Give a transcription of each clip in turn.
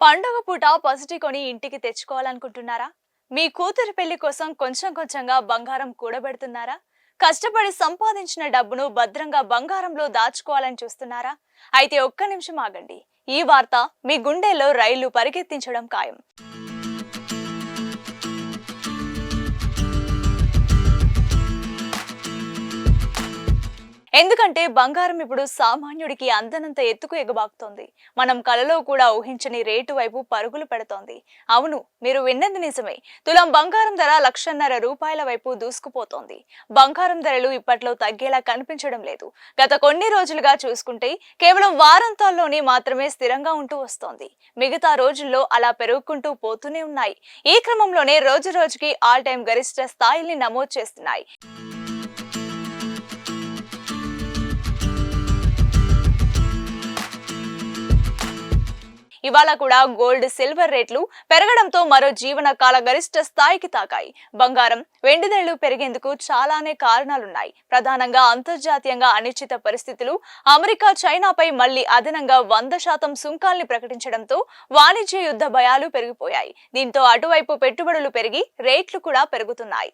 పండుగ పూట పసిటి కొని ఇంటికి తెచ్చుకోవాలనుకుంటున్నారా? మీ కూతురు పెళ్ళి కోసం కొంచెం కొంచెంగా బంగారం కూడబెడుతున్నారా? కష్టపడి సంపాదించిన డబ్బును భద్రంగా బంగారంలో దాచుకోవాలని చూస్తున్నారా? అయితే ఒక్క నిమిషం ఆగండి. ఈ వార్త మీ గుండెల్లో రైళ్ళు పరిగెత్తించడం ఖాయం. ఎందుకంటే బంగారం ఇప్పుడు సామాన్యుడికి అందనంత ఎత్తుకు ఎగబాకుతోంది. మనం కలలో కూడా ఊహించని రేటు వైపు పరుగులు పెడుతోంది. అవును మీరు విన్నది నిజమే. తులం బంగారం ధర లక్షన్నర రూపాయల వైపు దూసుకుపోతోంది. బంగారం ధరలు ఇప్పట్లో తగ్గేలా కనిపించడం లేదు. గత కొన్ని రోజులుగా చూసుకుంటే కేవలం వారాంతాల్లోనే మాత్రమే స్థిరంగా ఉంటూ వస్తోంది. మిగతా రోజుల్లో అలా పెరుగుకుంటూ పోతూనే ఉన్నాయి. ఈ క్రమంలోనే రోజు రోజుకి ఆల్ టైం గరిష్ట స్థాయిల్ని నమోదు చేస్తున్నాయి. ఇవాళ కూడా గోల్డ్ సిల్వర్ రేట్లు పెరగడంతో మరో జీవన కాల గరిష్ట స్థాయికి తాకాయి. బంగారం వెండి ధరలు పెరిగేందుకు చాలానే కారణాలున్నాయి. ప్రధానంగా అంతర్జాతీయంగా అనిశ్చిత పరిస్థితులు అమెరికా చైనాపై మళ్ళీ అదనంగా వంద శాతం సుంకాల్ని ప్రకటించడంతో వాణిజ్య యుద్ధ భయాలు పెరిగిపోయాయి. దీంతో అటువైపు పెట్టుబడులు పెరిగి రేట్లు కూడా పెరుగుతున్నాయి.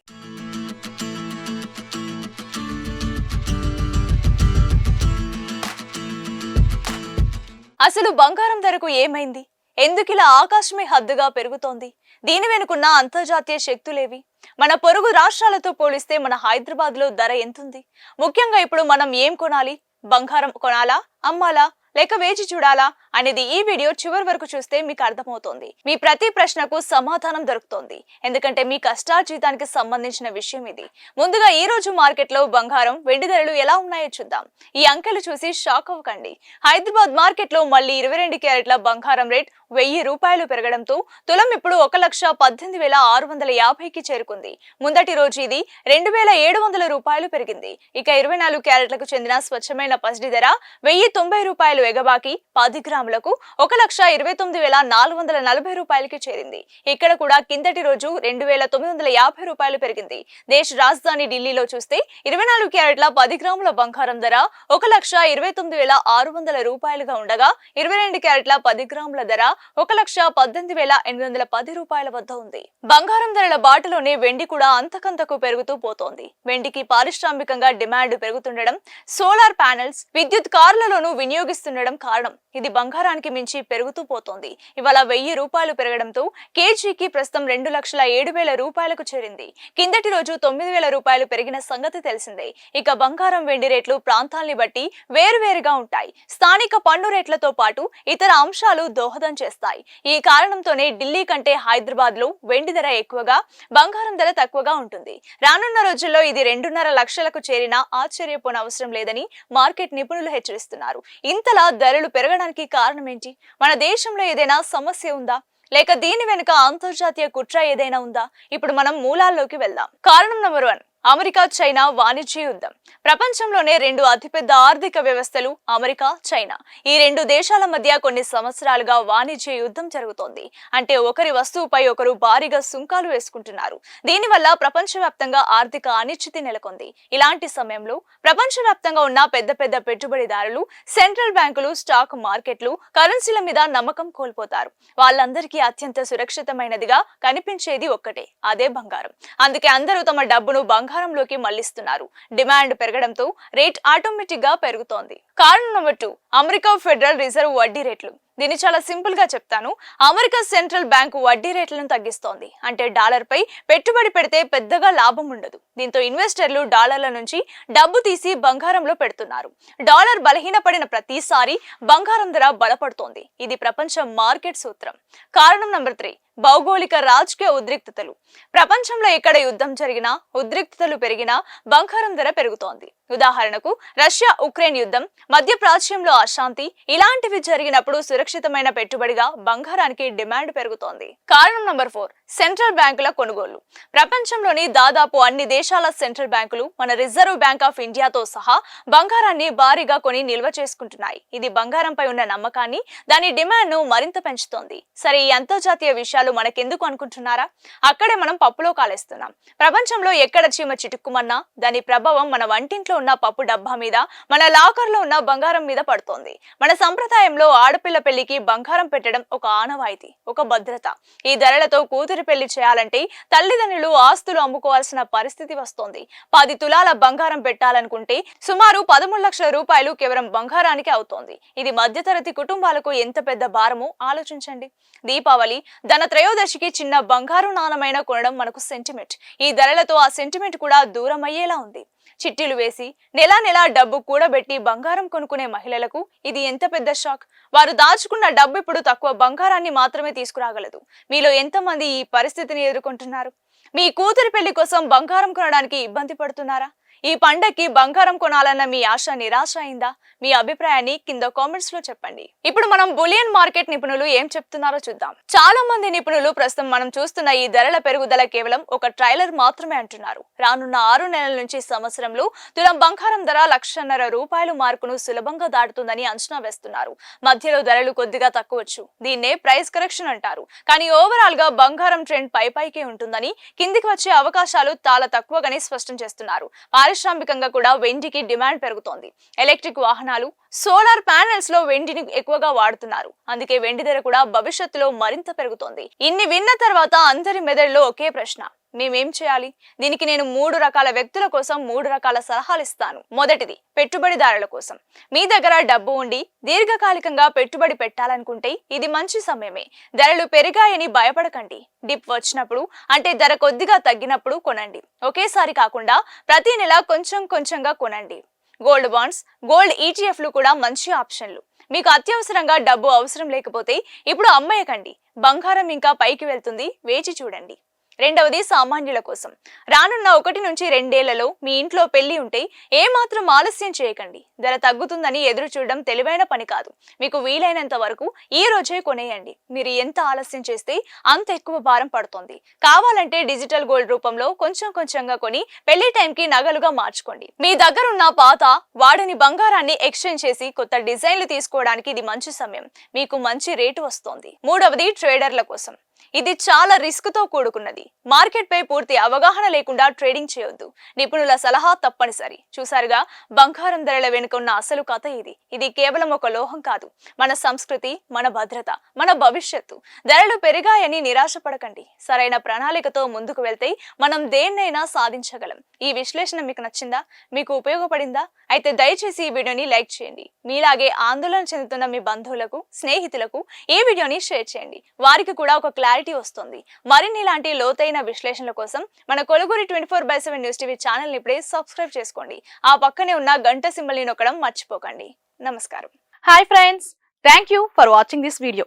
అసలు బంగారం ధరకు ఏమైంది? ఎందుకిలా ఆకాశమే హద్దుగా పెరుగుతోంది? దీని వెనుకున్న అంతర్జాతీయ శక్తులేవి? మన పొరుగు రాష్ట్రాలతో పోలిస్తే మన హైదరాబాద్లో ధర ఎంతుంది? ముఖ్యంగా ఇప్పుడు మనం ఏం కొనాలి? బంగారం కొనాలా? అమ్మాలా? లేక వేచి చూడాలా? అనేది ఈ వీడియో చివరి వరకు చూస్తే మీకు అర్థమవుతుంది. మీ ప్రతి ప్రశ్నకు సమాధానం దొరుకుతోంది. ఎందుకంటే మీ కష్టార్జితానికి సంబంధించిన విషయం ఇది. ముందుగా ఈ రోజు మార్కెట్లో బంగారం వెండి ధరలు ఎలా ఉన్నాయో చూద్దాం. ఈ అంకెలు చూసి షాక్ అవ్వకండి. హైదరాబాద్ మార్కెట్లో మళ్ళీ ఇరవై రెండు క్యారెట్ల బంగారం రేట్ వెయ్యి రూపాయలు పెరగడంతో తులం ఇప్పుడు ఒక లక్ష పద్దెనిమిది వేల ఆరు వందల యాభైకి చేరుకుంది. ముందటి రోజు ఇది రెండు వేల ఏడు వందల రూపాయలు పెరిగింది. ఇక ఇరవై నాలుగు క్యారెట్లకు చెందిన స్వచ్ఛమైన పసిడి ధర వెయ్యి తొంభై రూపాయలు ఎగబాకి పది గ్రాములకు ఒక లక్ష ఇరవై తొమ్మిది వేల నాలుగు వందల నలభై రూపాయలకి చేరింది. ఇక్కడ కూడా కిందటి రోజు రెండు వేల తొమ్మిది వందల యాభై రూపాయలు పెరిగింది. దేశ రాజధాని ఢిల్లీలో చూస్తే ఇరవై నాలుగు క్యారెట్ల పది గ్రాముల బంగారం ధర ఒక లక్ష ఇరవై తొమ్మిది వేల ఆరు వందల రూపాయలుగా ఉండగా ఇరవై రెండు క్యారెట్ల పది గ్రాముల ధర ఒక లక్ష పద్దెనిమిది వేల ఎనిమిది వందల పది రూపాయల వద్ద ఉంది. బంగారం ధరల బాటలోనే వెండి కూడా అంతకంతకు పెరుగుతూ పోతోంది. వెండికి పారిశ్రామికంగా డిమాండ్ పెరుగుతుండడం సోలార్ ప్యానెల్స్ విద్యుత్ కార్లలోనూ వినియోగిస్తుండడం కారణం. ఇది బంగారానికి మించి పెరుగుతూ పోతోంది. ఇవాళ వెయ్యి రూపాయలు పెరగడంతో కేజీకి ప్రస్తుతం రెండు లక్షల ఏడు వేల రూపాయలకు చేరింది. కిందటి రోజు తొమ్మిది వేల రూపాయలు పెరిగిన సంగతి తెలిసిందే. ఇక బంగారం వెండి రేట్లు ప్రాంతాల్ని బట్టి వేరువేరుగా ఉంటాయి. స్థానిక పన్ను రేట్లతో పాటు ఇతర అంశాలు దోహదం చేస్తాయి. ఈ కారణంతోనే ఢిల్లీ కంటే హైదరాబాద్లో వెండి ధర ఎక్కువగా బంగారం ధర తక్కువగా ఉంటుంది. రానున్న రోజుల్లో ఇది రెండున్నర లక్షలకు చేరినా ఆశ్చర్యపోనవసరం లేదని మార్కెట్ నిపుణులు హెచ్చరిస్తున్నారు. ఇంతలా ధరలు పెరగడానికి కారణం ఏంటి? మన దేశంలో ఏదైనా సమస్య ఉందా? లేక దీని వెనుక అంతర్జాతీయ కుట్ర ఏదైనా ఉందా? ఇప్పుడు మనం మూలాల్లోకి వెళ్దాం. కారణం నెంబర్ వన్ అమెరికా చైనా వాణిజ్య యుద్ధం. ప్రపంచంలోనే రెండు అతిపెద్ద ఆర్థిక వ్యవస్థలు అమెరికా చైనా. ఈ రెండు దేశాల మధ్య కొన్ని సంవత్సరాలుగా వాణిజ్య యుద్ధం జరుగుతోంది. అంటే ఒకరి వస్తువుపై ఒకరు భారీగా సుంకాలు వేసుకుంటున్నారు. దీనివల్ల ప్రపంచవ్యాప్తంగా ఆర్థిక అనిశ్చితి నెలకొంది. ఇలాంటి సమయంలో ప్రపంచవ్యాప్తంగా ఉన్న పెద్ద పెద్ద పెట్టుబడిదారులు సెంట్రల్ బ్యాంకులు స్టాక్ మార్కెట్లు కరెన్సీల మీద నమ్మకం కోల్పోతారు. వాళ్ళందరికీ అత్యంత సురక్షితమైనదిగా కనిపించేది ఒక్కటే అదే బంగారం. అందుకే అందరూ తమ డబ్బును వ్యవహారంలోకి మళ్ళిస్తున్నారు. డిమాండ్ పెరగడంతో రేట్ ఆటోమేటిక్గా పెరుగుతోంది. కారణం number two America Federal Reserve వడ్డీ రేట్లు. దీన్ని చాలా సింపుల్గా చెప్తాను. అమెరికా సెంట్రల్ బ్యాంకు వడ్డీ రేట్లను తగ్గిస్తోంది. అంటే డాలర్ పై పెట్టుబడి పెడితే పెద్దగా లాభం ఉండదు. దీంతో ఇన్వెస్టర్లు డాలర్ల నుంచి డబ్బు తీసి బంగారంలో పెడుతున్నారు. డాలర్ బలహీనపడిన ప్రతిసారి బంగారం ధర బలపడుతోంది. ఇది ప్రపంచ మార్కెట్ సూత్రం. కారణం నంబర్ త్రీ భౌగోళిక రాజకీయ ఉద్రిక్తతలు. ప్రపంచంలో ఎక్కడ యుద్ధం జరిగినా ఉద్రిక్తతలు పెరిగినా బంగారం ధర పెరుగుతోంది. ఉదాహరణకు రష్యా ఉక్రెయిన్ యుద్ధం మధ్య ప్రాచ్యంలో అశాంతి ఇలాంటివి జరిగినప్పుడు సురక్ష సురక్షితమైన పెట్టుబడిగా బంగారానికి డిమాండ్ పెరుగుతోంది. కారణం నంబర్ ఫోర్ సెంట్రల్ బ్యాంకుల కొనుగోలు ప్రపంచంలోని దాదాపు అన్ని దేశాల సెంట్రల్ బ్యాంకులు మన రిజర్వ్ బ్యాంక్ ఆఫ్ ఇండియాతో సహా బంగారాన్ని భారీగా కొని నిల్వ చేసుకుంటున్నాయి. ఇది బంగారంపై ఉన్న నమ్మకాన్ని దాని డిమాండ్ను మరింత పెంచుతోంది. సరే ఈ అంతర్జాతీయ విషయాలు మనకెందుకు అనుకుంటున్నారా? అక్కడే మనం పప్పులో కాలేస్తున్నాం. ప్రపంచంలో ఎక్కడ చీమ చిటుక్కుమన్నా దాని ప్రభావం మన వంటింట్లో ఉన్న పప్పు డబ్బా మీద మన లాకర్లో ఉన్న బంగారం మీద పడుతోంది. మన సంప్రదాయంలో ఆడపిల్ల పెళ్ళి పెళ్ళికి బంగారం పెట్టడం ఒక ఆనవాయితీ ఒక భద్రత. ఈ ధరలతో కూతురు పెళ్ళి చేయాలంటే తల్లిదండ్రులు ఆస్తులు అమ్ముకోవాల్సిన పరిస్థితి వస్తోంది. పది తులాల బంగారం పెట్టాలనుకుంటే సుమారు పదమూడు లక్షల రూపాయలు కేవలం బంగారానికి అవుతోంది. ఇది మధ్యతరగతి కుటుంబాలకు ఎంత పెద్ద భారమో ఆలోచించండి. దీపావళి ధన త్రయోదశికి చిన్న బంగారు నాణమైన కొనడం మనకు సెంటిమెంట్ ఈ ధరలతో ఆ సెంటిమెంట్ కూడా దూరం అయ్యేలా ఉంది. చిట్టీలు వేసి నెలా నెలా డబ్బు కూడబెట్టి బంగారం కొనుక్కునే మహిళలకు ఇది ఎంత పెద్ద షాక్? వారు దాచుకున్న డబ్బు ఇప్పుడు తక్కువ. బంగారాన్ని మాత్రమే తీసుకురాగలదు. మీలో ఎంతమంది ఈ పరిస్థితిని ఎదుర్కొంటున్నారు? మీ కూతురి పెళ్ళి కోసం బంగారం కొనడానికి ఇబ్బంది పడుతున్నారా? ఈ పండక్కి బంగారం కొనాలన్న మీ ఆశ నిరాశ అయిందా? మీ అభిప్రాయాన్ని కింద కామెంట్స్లో చెప్పండి. ఇప్పుడు మనం బులియన్ మార్కెట్ నిపుణులు ఏం చెప్తున్నారో చూద్దాం. చాలా మంది నిపుణులు ప్రస్తుతం మనం చూస్తున్న ఈ ధరల పెరుగుదల కేవలం ఒక ట్రైలర్ మాత్రమే అంటున్నారు. రానున్న ఆరు నెలల నుంచి సంవత్సరంలో తులం బంగారం ధర లక్షన్నర రూపాయలు మార్కును సులభంగా దాటుతుందని అంచనా వేస్తున్నారు. మధ్యలో ధరలు కొద్దిగా తక్కువచ్చు. దీన్నే ప్రైస్ కరెక్షన్ అంటారు. కానీ ఓవరాల్గా బంగారం ట్రెండ్ పై పైకే ఉంటుందని కిందికి వచ్చే అవకాశాలు చాలా తక్కువగానే స్పష్టం చేస్తున్నారు. పారిశ్రామికంగా కూడా వెండికి డిమాండ్ పెరుగుతోంది. ఎలక్ట్రిక్ వాహనాలు సోలార్ ప్యానెల్స్లో వెండిని ఎక్కువగా వాడుతున్నారు. అందుకే వెండి ధర కూడా భవిష్యత్తులో మరింత పెరుగుతోంది. ఇన్ని విన్న తర్వాత అందరి మెదడులో ఒకే ప్రశ్న. మేమేం చేయాలి? దీనికి నేను మూడు రకాల వ్యక్తుల కోసం మూడు రకాల సలహాలు ఇస్తాను. మొదటిది పెట్టుబడిదారుల కోసం. మీ దగ్గర డబ్బు ఉండి దీర్ఘకాలికంగా పెట్టుబడి పెట్టాలనుకుంటే ఇది మంచి సమయమే. ధరలు పెరిగాయని భయపడకండి. డిప్ వచ్చినప్పుడు అంటే ధర కొద్దిగా తగ్గినప్పుడు కొనండి. ఒకేసారి కాకుండా ప్రతి నెల కొంచెం కొంచెంగా కొనండి. గోల్డ్ బాండ్స్ గోల్డ్ ఈటీఎఫ్లు కూడా మంచి ఆప్షన్లు. మీకు అత్యవసరంగా డబ్బు అవసరం లేకపోతే ఇప్పుడు అమ్మేయకండి. బంగారం ఇంకా పైకి వెళ్తుంది. వేచి చూడండి. రెండవది సామాన్యుల కోసం. రానున్న ఒకటి నుంచి రెండేళ్ళలో మీ ఇంట్లో పెళ్ళి ఉంటే ఏమాత్రం ఆలస్యం చేయకండి. ధర తగ్గుతుందని ఎదురు చూడడం తెలివైన పని కాదు. మీకు వీలైనంత వరకు ఈ రోజే కొనేయండి. మీరు ఎంత ఆలస్యం చేస్తే అంత ఎక్కువ భారం పడుతుంది. కావాలంటే డిజిటల్ గోల్డ్ రూపంలో కొంచెం కొంచెంగా కొని పెళ్ళి టైంకి నగలుగా మార్చుకోండి. మీ దగ్గర ఉన్న పాత వాడని బంగారాన్ని ఎక్స్చేంజ్ చేసి కొత్త డిజైన్లు తీసుకోవడానికి ఇది మంచి సమయం. మీకు మంచి రేటు వస్తోంది. మూడవది ట్రేడర్ల కోసం. ఇది చాలా రిస్క్తో కూడుకున్నది. మార్కెట్ పై పూర్తి అవగాహన లేకుండా ట్రేడింగ్ చేయొద్దు. నిపుణుల సలహా తప్పనిసరి. చూసారుగా బంగారం ధరల వెనుక ఉన్న అసలు కథ ఇది. ఇది కేవలం ఒక లోహం కాదు. మన సంస్కృతి మన భద్రత మన భవిష్యత్తు. ధరలు పెరిగాయని నిరాశపడకండి. సరైన ప్రణాళికతో ముందుకు వెళ్తే మనం దేన్నైనా సాధించగలం. ఈ విశ్లేషణ మీకు నచ్చిందా? మీకు ఉపయోగపడిందా? అయితే దయచేసి ఈ వీడియోని లైక్ చేయండి. మీలాగే ఆందోళన చెందుతున్న మీ బంధువులకు స్నేహితులకు ఈ వీడియోని షేర్ చేయండి. వారికి కూడా ఒక క్లారిటీ వస్తుంది. మరిన్ని ఇలాంటి లోతైన విశ్లేషణల కోసం మన కొలుగురి twenty four by seven news TV channel ఇప్పుడే సబ్స్క్రైబ్ చేసుకోండి. ఆ పక్కనే ఉన్న గంట సింబల్ని నొక్కడం మర్చిపోకండి. నమస్కారం. Hi friends thank you for watching this video